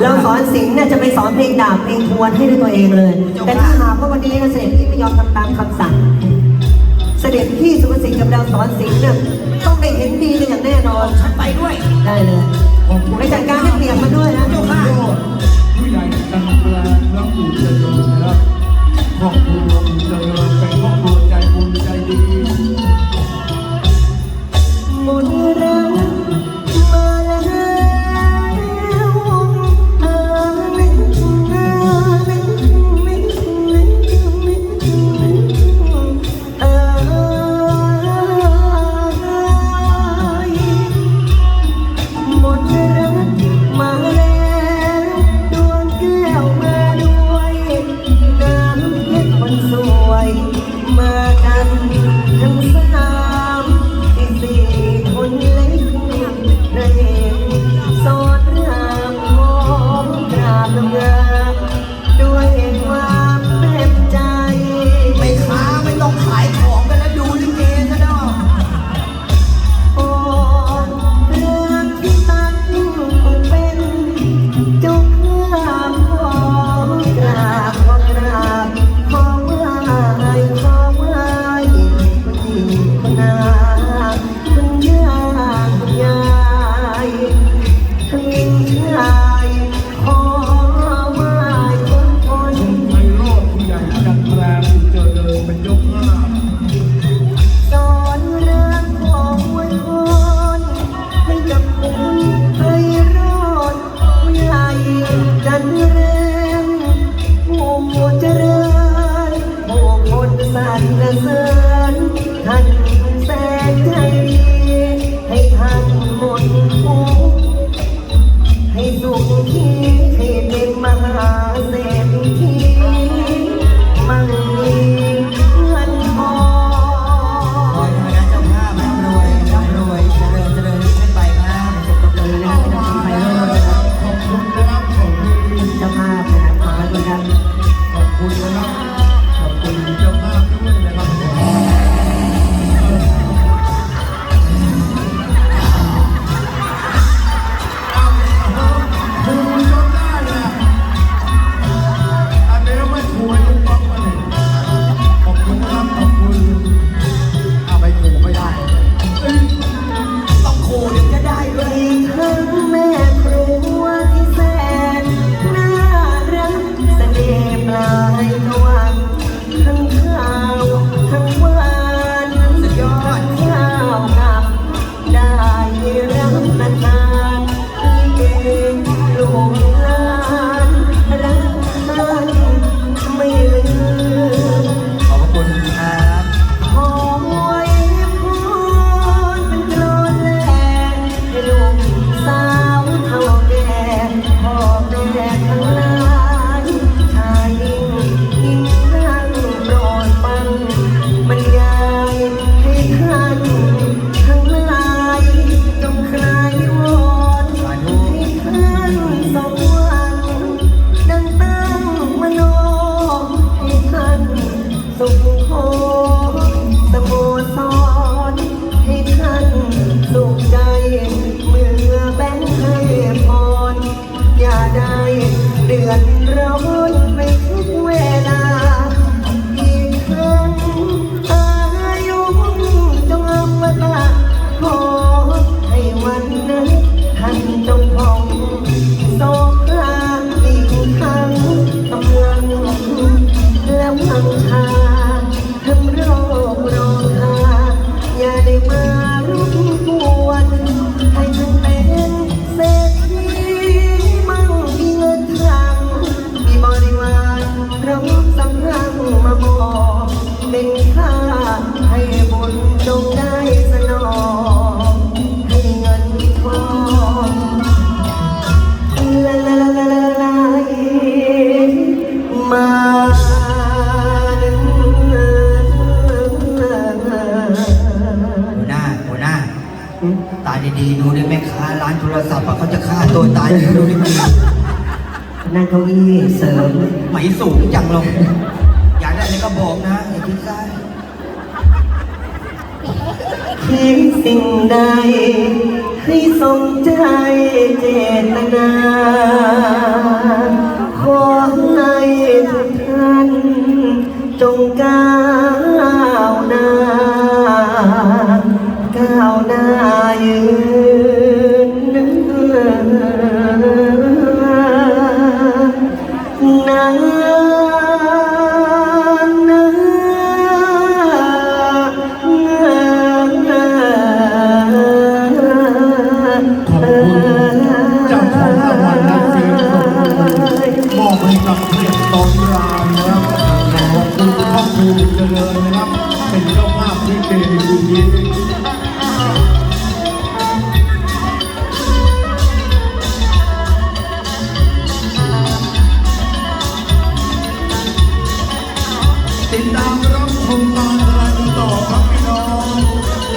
เราสอนสิงเนี่ยจะไปสอนเพลงดาบเพลงทวนให้ด้วยตัวเองเลย แต่ถ้าหากว่าวันนี้เสด็จพี่ไม่ยอมทำตามคำสั่ง เสด็จพี่สุภสิงกับเราสอนสิงเนี่ยต้องได้เห็นดีกันอย่างแน่นอน ฉันไปด้วย ได้เลยไปจัดการให้เปลี่ยนมาด้วยนะเจ้าค่ะผู้ใหญ่อนรับผู้เชิญนะครับขอบคุณ สั่นเสือนท่าน yeah. ดีๆ ดูดิแม่ค้าร้านโทรศัพท์เขาจะฆ่าตัวตายดูดิมันนั่งเก้าอี้เสริมไหมสูงจังลงอยากได้อะไรก็บอกนะอย่าคิดสั้นคิดสิ่งใด ให้สงใจเจตนา ขอให้ทุกท่านจงก้า น้ายืนนึกนานนะขอบคุณเจ้าของรางวัลนักฟิลมมอบให้กับเพียรตองรามนะครับขอบคุณครอบครัวเจริญนะครับ เป็นเจ้าภาพที่เป็นดี Oh.